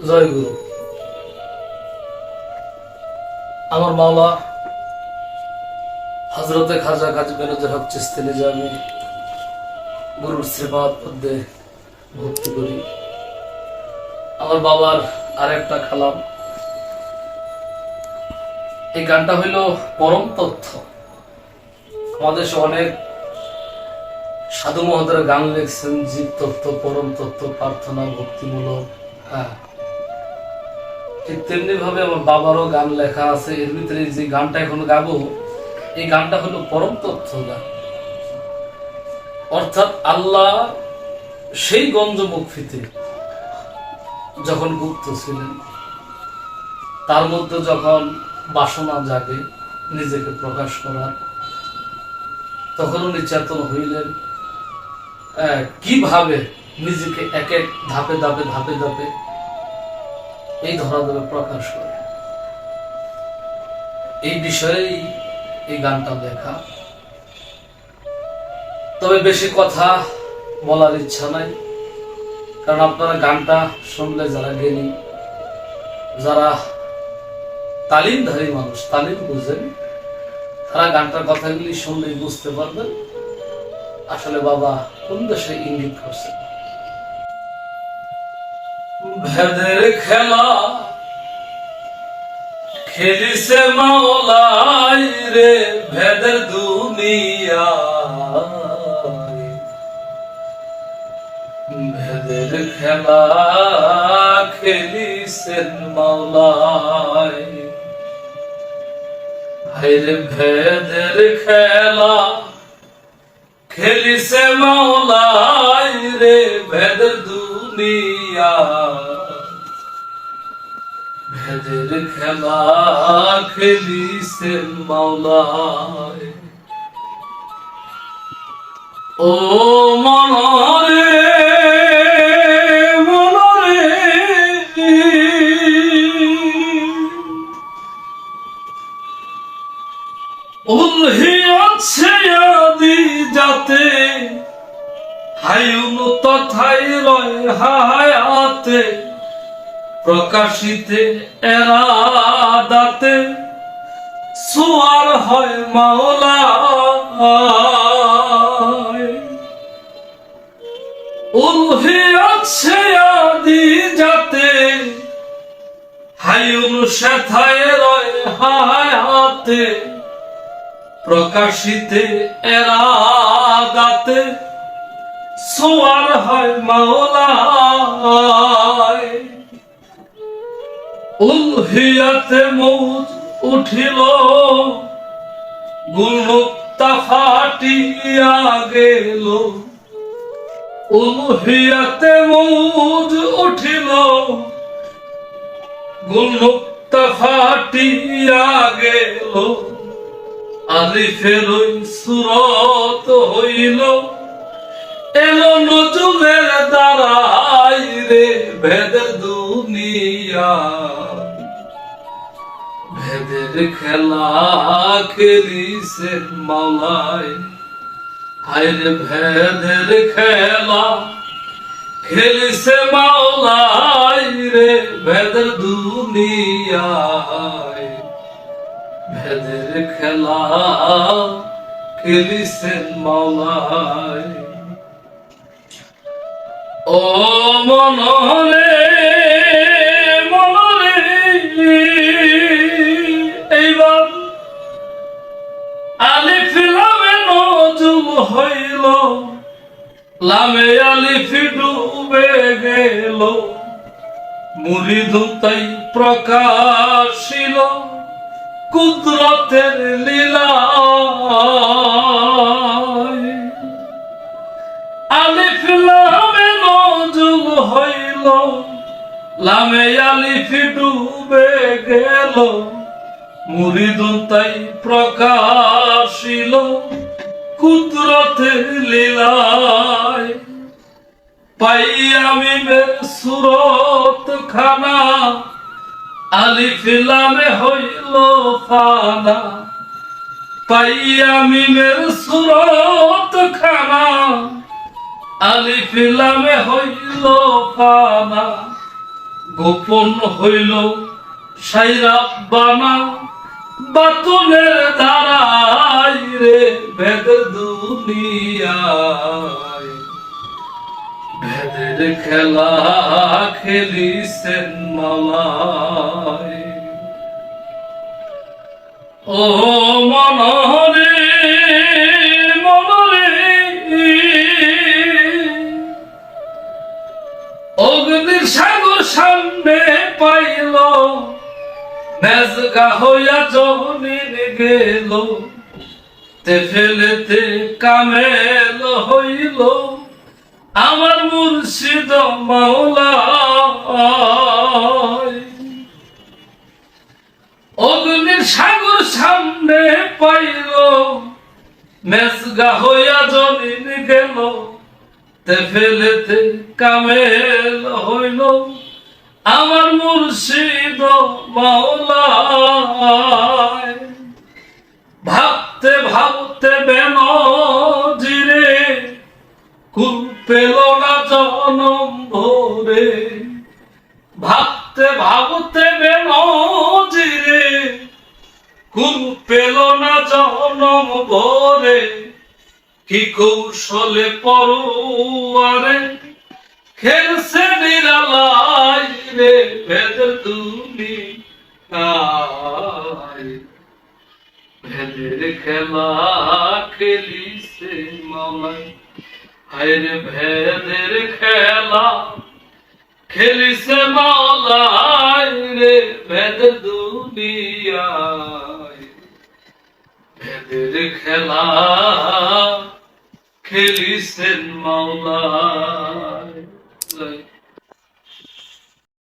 জয় গুরু আমার মাওলা হজরতে খাজা কাজী বেরোজের হক চিস্তি নিজামী গুরুর শ্রীপাদ পদ্মে ভক্তি করি। আমার বাবার আরেকটা খালাম। এই গানটা হইল পরম তথ্য। আমাদের অনেক সাধু মহোদয়ের গান লিখছেন, জীব তত্ত্ব, পরম তত্ত্ব, প্রার্থনা, ভক্তিমূলক। হ্যাঁ। ঠিক তেমনি ভাবে আমার বাবারও গান লেখা আছে। এর ভিতরে যে গানটা এখন গাবো, এই গানটা হলো পরম তথ্য গান। অর্থাৎ আল্লাহ সেই গঞ্জ মুক্তিতে যখন গুপ্ত ছিলেন, তার মধ্যে যখন বাসনা জাগে নিজেকে প্রকাশ করার, তখন উনি চেতন হইলেন কীভাবে নিজেকে এক এক ধাপে ধাপে ধাপে ধাপে এই ধরাধামে প্রকাশ করে। এই বিষয়েই এই গানটা লেখা। তবে বেশি কথা বলার ইচ্ছা নাই, কারণ আপনারা গানটা শুনলে যারা জ্ঞানী, যারা তালিমধারী মানুষ, তালিম বুঝেন, তারা গানটার কথাগুলি শুনলেই বুঝতে পারবেন। আসলে বাবা কোন দেশে ইঙ্গিত করছে ভেদের খেলা, খেলিছে মাওলাই রে ভেদের দুনিয়া। ভেদের খেলা, খেলিছেন মাওলাই। হাইরে ভেদের খেলা, খেলিছে মাওলাই রে ভেদের দুনিয়া। ভেদের খেলা খেলিছে মাওলাই ও মনরে হায়ুন তথাই রয় হায়াতে, প্রকাশিতে এরা দাতে সুয়ার হয় মাওলা উলহিয়াছে আদি যাতে হায়ুন সেথায় রয় হায়াতে, প্রকাশিতে এরা দাতে সোয়ার হয় মাওলায়। উলহিয়াতে মৌজ উঠিল গুণুক্তা ফাটিয়া গেল। উলহিয়াতে মৌজ উঠিল ফাটিয়া গেল। আলিফের সুরত হইল। এলো নজুলের দ্বারাই রে ভেদের দুনিয়া। ভেদের খেলা খেলিছেন মাওলায়। হায়রে ভেদের খেলা খেলিছে মাওলাই রে ভেদের দুনিয়ায়। ভেদের খেলা খেলিছেন মাওলায়। ও মনরে মনরে এইবার আলিফ লামে নজুম হইল, লামে আলিফ ডুবে গেল। মুরিদ তাই প্রকাশিল, কুদরতের লীলা লামে আলিফ ডুবে গেল। মুরিদ তাই প্রকাশিল কুদরতের লীলায়। পাই আমি সুরত খানা, আলিফ লামে হইল ফানা। পাইয়া মিমের সুরত খানা আলিফ লামে হইল ফানা গোপন হইল সাইরা বানা। বাতুলের দ্বারাই রে ভেদ ভেদের খেলা খেলিছেন মালায় ও মনরে সাগর সামনে পাইল, মেজগা হইয়া জহনির গেল ফেলেতে কামেল হইল, আমার মুর্শিদ মাওলা অগ্নির সাগর সামনে পাইল, মেজগা হইয়া জনিন গেল তে কামেল হইল আমার মুর্শিদ মাওলায়। ভাবতে ভাবতে বেন জিরে কুল পেল না জনম ভরে। ভাবতে ভাবতে বেন জিরে কুল পেল না জনম ভরে। কি কৌশলে পড়ুয়ারে খেলছে নিরালাই রে ভেদের তুমি ভেদের খেলা খেলিছে মামাই। হায়রে ভেদের খেলা খেলিছে মালাই রে ভেদ দুনিয়ায়। ভেদের খেলা খেলিছেন মাওলায়।